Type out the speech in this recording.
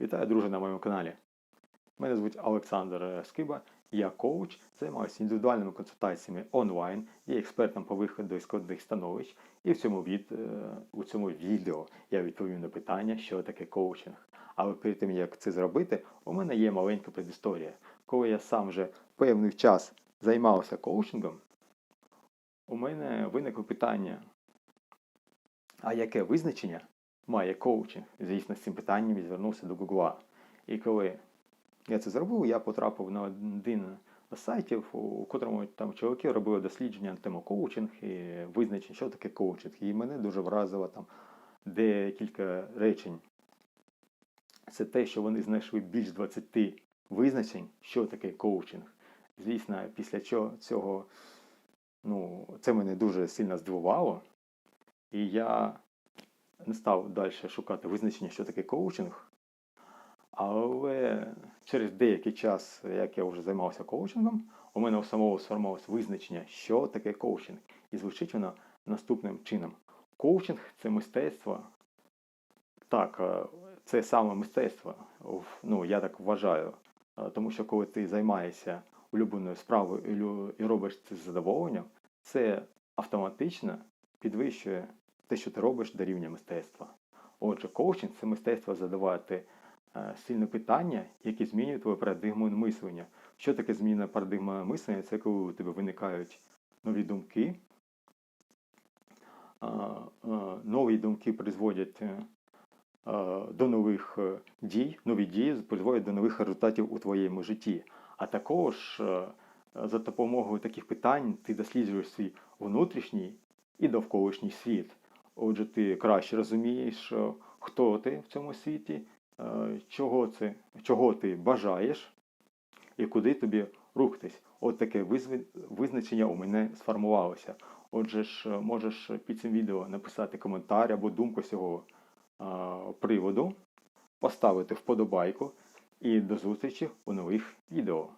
Вітаю, друже, на моєму каналі. Мене звуть Олександр Скиба, я коуч, займаюся індивідуальними консультаціями онлайн, є експертом по виходу із складних становищ. І в цьому, від, е, у цьому відео я відповім на питання, що таке коучинг. Але перед тим, як це зробити, у мене є маленька предісторія. Коли я сам вже певний час займався коучингом, у мене виникло питання, а яке визначення має коучинг? Звісно, з цим питанням я звернувся до Гугла. І коли я це зробив, я потрапив на один з сайтів, у котрому там чоловіки робили дослідження на тему коучинг і визначення, що таке коучинг. І мене дуже вразило там декілька речень. Це те, що вони знайшли більш 20 визначень, що таке коучинг. Звісно, після цього ну, це мене дуже сильно здивувало. І я не став далі шукати визначення, що таке коучинг. Але через деякий час, як я вже займався коучингом, у мене у самого сформувалось визначення, що таке коучинг. І звучить воно наступним чином. Коучинг це мистецтво. Так, е, це саме мистецтво. Ну, я так вважаю. Е, Тому що коли ти займаєшся улюбленою справою і робиш це з задоволенням, це автоматично підвищує те, що ти робиш до рівня мистецтва. Отже, коучинг це мистецтво задавати е, сильне питання, які змінюють твою парадигму мислення. Що таке зміна парадигма мислення? Це коли у тебе виникають нові думки. А, а, Нові думки призводять е, е, до нових е, дій, нові дії призводять до нових результатів у твоєму житті. А також е, за допомогою таких питань ти досліджуєш свій внутрішній і довколишній світ. Отже, ти краще розумієш, хто ти в цьому світі, е, чого, це, чого ти бажаєш і куди тобі рухатись. От таке визначення у мене сформувалося. Отже ж, е, можеш під цим відео написати коментар або думку з цього е, приводу, поставити вподобайку і до зустрічі у нових відео.